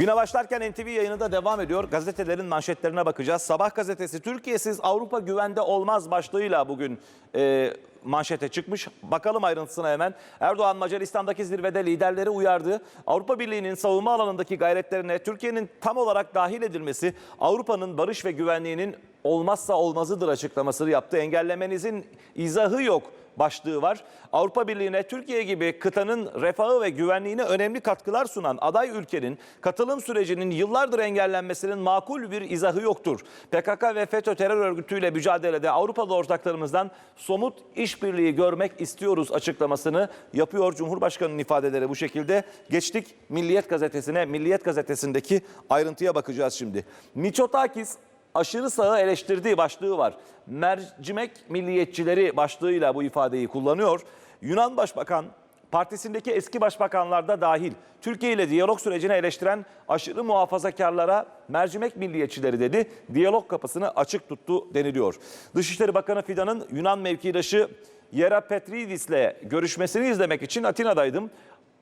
Güne başlarken NTV yayını da devam ediyor. Gazetelerin manşetlerine bakacağız. Sabah gazetesi Türkiye'siz Avrupa güvende olmaz başlığıyla bugün e, manşete çıkmış. Bakalım ayrıntısına hemen. Erdoğan Macaristan'daki zirvede liderleri uyardı. Avrupa Birliği'nin savunma alanındaki gayretlerine Türkiye'nin tam olarak dahil edilmesi Avrupa'nın barış ve güvenliğinin olmazsa olmazıdır açıklamasını yaptı. Engellemenizin izahı yok başlığı var. Avrupa Birliği'ne Türkiye gibi kıtanın refahı ve güvenliğine önemli katkılar sunan aday ülkenin katılım sürecinin yıllardır engellenmesinin makul bir izahı yoktur. PKK ve FETÖ terör örgütüyle mücadelede Avrupalı ortaklarımızdan somut işbirliği görmek istiyoruz açıklamasını yapıyor. Cumhurbaşkanı'nın ifadeleri bu şekilde. Geçtik Milliyet Gazetesi'ne. Milliyet Gazetesi'ndeki ayrıntıya bakacağız şimdi. Miçotakis aşırı sağı eleştirdiği başlığı var. Mercimek milliyetçileri başlığıyla bu ifadeyi kullanıyor. Yunan Başbakan partisindeki eski başbakanlarda dahil Türkiye ile diyalog sürecini eleştiren aşırı muhafazakarlara mercimek milliyetçileri dedi. Diyalog kapısını açık tuttu deniliyor. Dışişleri Bakanı Fidan'ın Yunan mevkidaşı Yera Petridis'le görüşmesini izlemek için Atina'daydım.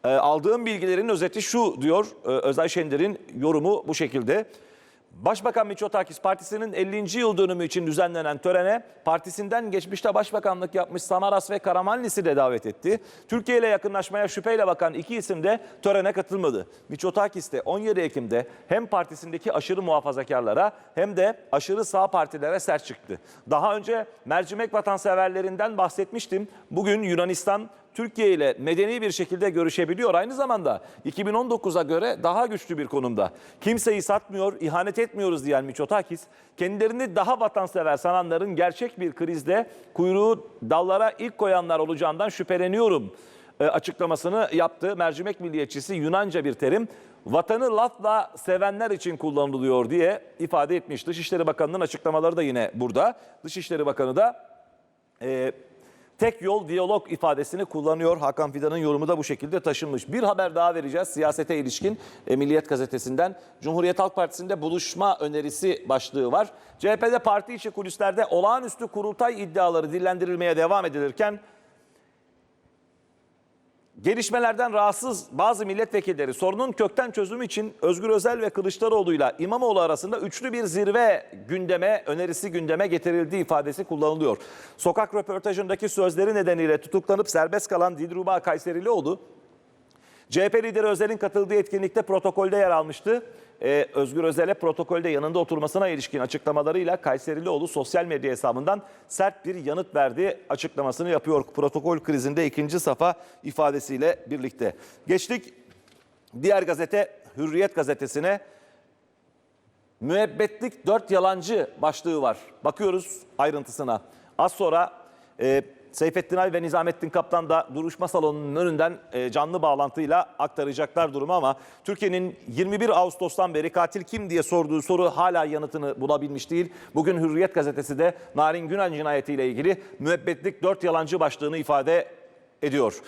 E, aldığım bilgilerin özeti şu diyor e, Özay Şender'in yorumu bu şekilde. Başbakan Miçotakis partisinin 50. yıl dönümü için düzenlenen törene partisinden geçmişte başbakanlık yapmış Samaras ve Karamanlis'i de davet etti. Türkiye ile yakınlaşmaya şüpheyle bakan iki isim de törene katılmadı. Miçotakis de 17 Ekim'de hem partisindeki aşırı muhafazakarlara hem de aşırı sağ partilere sert çıktı. Daha önce mercimek vatanseverlerinden bahsetmiştim. Bugün Yunanistan Türkiye ile medeni bir şekilde görüşebiliyor. Aynı zamanda 2019'a göre daha güçlü bir konumda. Kimseyi satmıyor, ihanet etmiyoruz diyen Miçotakis, kendilerini daha vatansever sananların gerçek bir krizde kuyruğu dallara ilk koyanlar olacağından şüpheleniyorum e, açıklamasını yaptı. Mercimek milliyetçisi Yunanca bir terim. Vatanı lafla sevenler için kullanılıyor diye ifade etmiş. Dışişleri Bakanı'nın açıklamaları da yine burada. Dışişleri Bakanı da e, tek yol diyalog ifadesini kullanıyor. Hakan Fidan'ın yorumu da bu şekilde taşınmış. Bir haber daha vereceğiz siyasete ilişkin Milliyet Gazetesi'nden. Cumhuriyet Halk Partisi'nde buluşma önerisi başlığı var. CHP'de parti içi kulislerde olağanüstü kurultay iddiaları dillendirilmeye devam edilirken Gelişmelerden rahatsız bazı milletvekilleri sorunun kökten çözümü için Özgür Özel ve Kılıçdaroğlu'yla İmamoğlu arasında üçlü bir zirve gündeme, önerisi gündeme getirildiği ifadesi kullanılıyor. Sokak röportajındaki sözleri nedeniyle tutuklanıp serbest kalan Dilruba Kayserilioğlu, CHP lideri Özel'in katıldığı etkinlikte protokolde yer almıştı. Ee, Özgür Özel'e protokolde yanında oturmasına ilişkin açıklamalarıyla Kayserilioğlu sosyal medya hesabından sert bir yanıt verdi açıklamasını yapıyor. Protokol krizinde ikinci safa ifadesiyle birlikte. Geçtik diğer gazete Hürriyet gazetesine. Müebbetlik dört yalancı başlığı var. Bakıyoruz ayrıntısına. Az sonra e, Seyfettin Ay ve Nizamettin Kaptan da duruşma salonunun önünden e, canlı bağlantıyla aktaracaklar durumu ama Türkiye'nin 21 Ağustos'tan beri katil kim diye sorduğu soru hala yanıtını bulabilmiş değil. Bugün Hürriyet gazetesi de Narin Günan cinayetiyle ilgili müebbetlik dört yalancı başlığını ifade ediyor.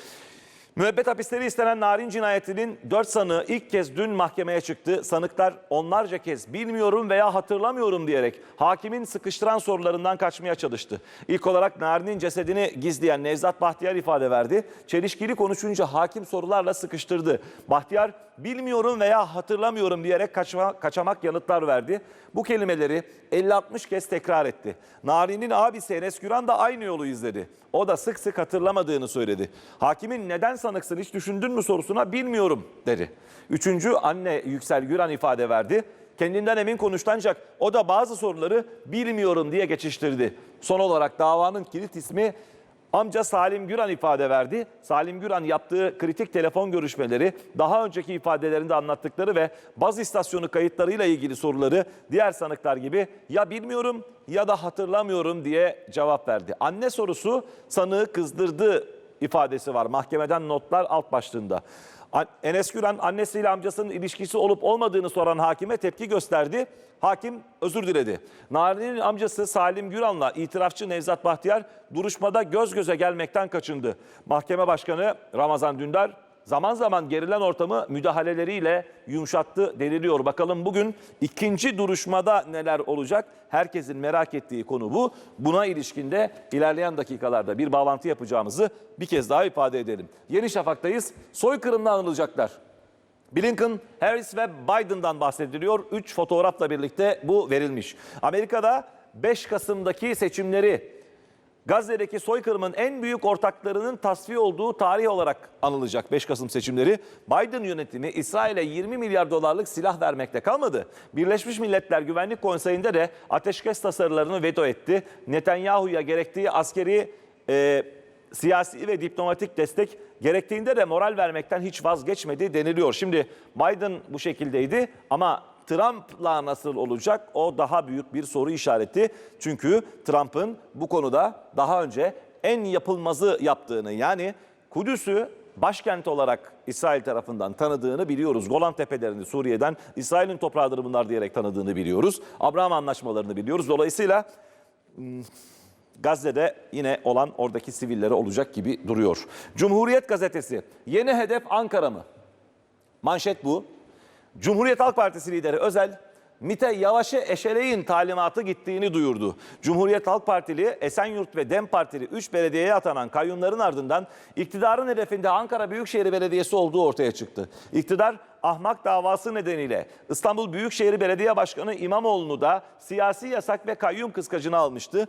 Müebbet hapisleri istenen Narin cinayetinin 4 sanığı ilk kez dün mahkemeye çıktı. Sanıklar onlarca kez bilmiyorum veya hatırlamıyorum diyerek hakimin sıkıştıran sorularından kaçmaya çalıştı. İlk olarak Narin'in cesedini gizleyen Nevzat Bahtiyar ifade verdi. Çelişkili konuşunca hakim sorularla sıkıştırdı. Bahtiyar bilmiyorum veya hatırlamıyorum diyerek kaçma, kaçamak yanıtlar verdi. Bu kelimeleri 50-60 kez tekrar etti. Narin'in abisi Enes Güran da aynı yolu izledi. O da sık sık hatırlamadığını söyledi. Hakimin neden sanıksın hiç düşündün mü sorusuna bilmiyorum dedi. Üçüncü anne Yüksel Güran ifade verdi. Kendinden emin konuştu ancak o da bazı soruları bilmiyorum diye geçiştirdi. Son olarak davanın kilit ismi Amca Salim Güran ifade verdi. Salim Güran yaptığı kritik telefon görüşmeleri, daha önceki ifadelerinde anlattıkları ve baz istasyonu kayıtlarıyla ilgili soruları diğer sanıklar gibi ya bilmiyorum ya da hatırlamıyorum diye cevap verdi. Anne sorusu sanığı kızdırdı ifadesi var. Mahkemeden notlar alt başlığında. Enes Güran annesiyle amcasının ilişkisi olup olmadığını soran hakime tepki gösterdi. Hakim özür diledi. Narin'in amcası Salim Güran'la itirafçı Nevzat Bahtiyar duruşmada göz göze gelmekten kaçındı. Mahkeme Başkanı Ramazan Dündar zaman zaman gerilen ortamı müdahaleleriyle yumuşattı deniliyor. Bakalım bugün ikinci duruşmada neler olacak? Herkesin merak ettiği konu bu. Buna ilişkinde ilerleyen dakikalarda bir bağlantı yapacağımızı bir kez daha ifade edelim. Yeni Şafak'tayız. Soykırımla anılacaklar. Blinken, Harris ve Biden'dan bahsediliyor. Üç fotoğrafla birlikte bu verilmiş. Amerika'da 5 Kasım'daki seçimleri Gazze'deki soykırımın en büyük ortaklarının tasfiye olduğu tarih olarak anılacak 5 Kasım seçimleri. Biden yönetimi İsrail'e 20 milyar dolarlık silah vermekte kalmadı. Birleşmiş Milletler Güvenlik Konseyi'nde de ateşkes tasarılarını veto etti. Netanyahu'ya gerektiği askeri e, siyasi ve diplomatik destek gerektiğinde de moral vermekten hiç vazgeçmedi deniliyor. Şimdi Biden bu şekildeydi ama Trump'la nasıl olacak o daha büyük bir soru işareti. Çünkü Trump'ın bu konuda daha önce en yapılmazı yaptığını yani Kudüs'ü başkent olarak İsrail tarafından tanıdığını biliyoruz. Golan Tepelerini Suriye'den İsrail'in toprağıdır bunlar diyerek tanıdığını biliyoruz. Abraham anlaşmalarını biliyoruz. Dolayısıyla Gazze'de yine olan oradaki sivillere olacak gibi duruyor. Cumhuriyet Gazetesi yeni hedef Ankara mı? Manşet bu. Cumhuriyet Halk Partisi lideri Özel, MİT'e Yavaş'ı eşeleyin talimatı gittiğini duyurdu. Cumhuriyet Halk Partili, Esenyurt ve DEM Partili 3 belediyeye atanan kayyumların ardından iktidarın hedefinde Ankara Büyükşehir Belediyesi olduğu ortaya çıktı. İktidar ahmak davası nedeniyle İstanbul Büyükşehir Belediye Başkanı İmamoğlu'nu da siyasi yasak ve kayyum kıskacına almıştı.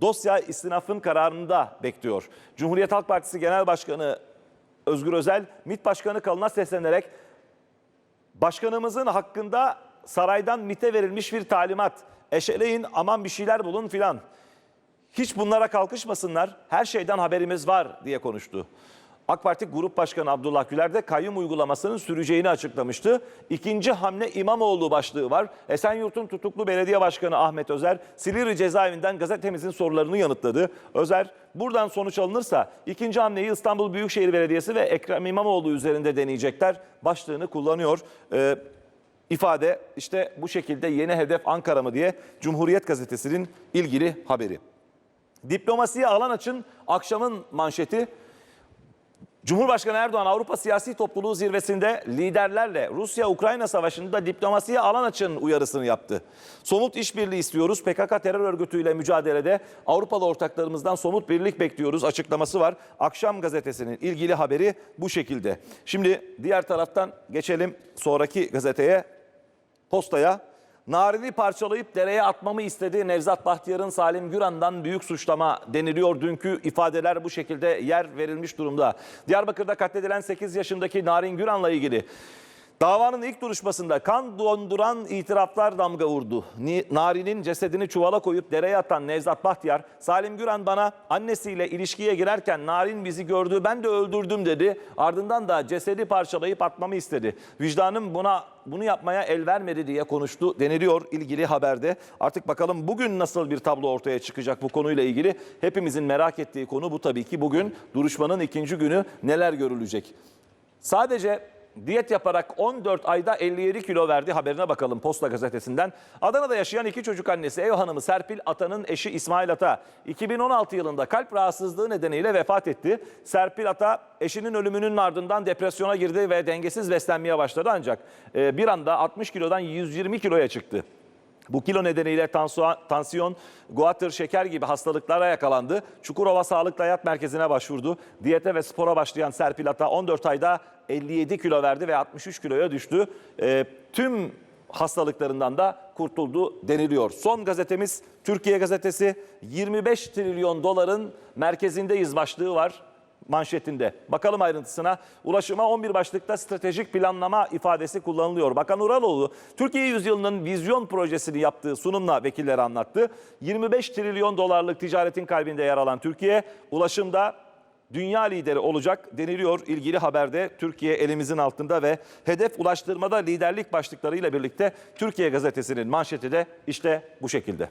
Dosya istinafın kararında bekliyor. Cumhuriyet Halk Partisi Genel Başkanı Özgür Özel, MİT Başkanı Kalın'a seslenerek başkanımızın hakkında saraydan MİT'e verilmiş bir talimat. Eşeleyin aman bir şeyler bulun filan. Hiç bunlara kalkışmasınlar. Her şeyden haberimiz var diye konuştu. AK Parti Grup Başkanı Abdullah Güler de kayyum uygulamasının süreceğini açıklamıştı. İkinci hamle İmamoğlu başlığı var. Esenyurt'un tutuklu belediye başkanı Ahmet Özer, Silivri cezaevinden gazetemizin sorularını yanıtladı. Özer, buradan sonuç alınırsa ikinci hamleyi İstanbul Büyükşehir Belediyesi ve Ekrem İmamoğlu üzerinde deneyecekler. Başlığını kullanıyor. Ee, ifade işte bu şekilde yeni hedef Ankara mı diye Cumhuriyet Gazetesi'nin ilgili haberi. Diplomasiye alan açın akşamın manşeti. Cumhurbaşkanı Erdoğan Avrupa Siyasi Topluluğu zirvesinde liderlerle Rusya-Ukrayna savaşında diplomasiye alan açın uyarısını yaptı. Somut işbirliği istiyoruz. PKK terör örgütüyle mücadelede Avrupalı ortaklarımızdan somut birlik bekliyoruz açıklaması var. Akşam gazetesinin ilgili haberi bu şekilde. Şimdi diğer taraftan geçelim sonraki gazeteye, postaya. Narini parçalayıp dereye atmamı istedi Nevzat Bahtiyar'ın Salim Güran'dan büyük suçlama deniliyor. Dünkü ifadeler bu şekilde yer verilmiş durumda. Diyarbakır'da katledilen 8 yaşındaki Narin Güran'la ilgili davanın ilk duruşmasında kan donduran itiraflar damga vurdu. Ni- Nari'nin cesedini çuvala koyup dereye atan Nevzat Bahtiyar, Salim Güran bana annesiyle ilişkiye girerken Narin bizi gördü ben de öldürdüm dedi. Ardından da cesedi parçalayıp atmamı istedi. Vicdanım buna bunu yapmaya el vermedi diye konuştu deniliyor ilgili haberde. Artık bakalım bugün nasıl bir tablo ortaya çıkacak bu konuyla ilgili. Hepimizin merak ettiği konu bu tabii ki bugün duruşmanın ikinci günü neler görülecek. Sadece diyet yaparak 14 ayda 57 kilo verdi haberine bakalım Posta Gazetesi'nden. Adana'da yaşayan iki çocuk annesi ev hanımı Serpil Ata'nın eşi İsmail Ata 2016 yılında kalp rahatsızlığı nedeniyle vefat etti. Serpil Ata eşinin ölümünün ardından depresyona girdi ve dengesiz beslenmeye başladı ancak e, bir anda 60 kilodan 120 kiloya çıktı. Bu kilo nedeniyle tansiyon, guatr, şeker gibi hastalıklara yakalandı. Çukurova Sağlıklı Hayat Merkezi'ne başvurdu. Diyete ve spora başlayan Serpil Ata 14 ayda 57 kilo verdi ve 63 kiloya düştü. Ee, tüm hastalıklarından da kurtuldu deniliyor. Son gazetemiz Türkiye Gazetesi 25 trilyon doların merkezindeyiz başlığı var manşetinde. Bakalım ayrıntısına. Ulaşıma 11 başlıkta stratejik planlama ifadesi kullanılıyor. Bakan Uraloğlu, Türkiye yüzyılının vizyon projesini yaptığı sunumla vekillere anlattı. 25 trilyon dolarlık ticaretin kalbinde yer alan Türkiye, ulaşımda dünya lideri olacak deniliyor ilgili haberde. Türkiye elimizin altında ve hedef ulaştırmada liderlik başlıklarıyla birlikte Türkiye gazetesinin manşeti de işte bu şekilde.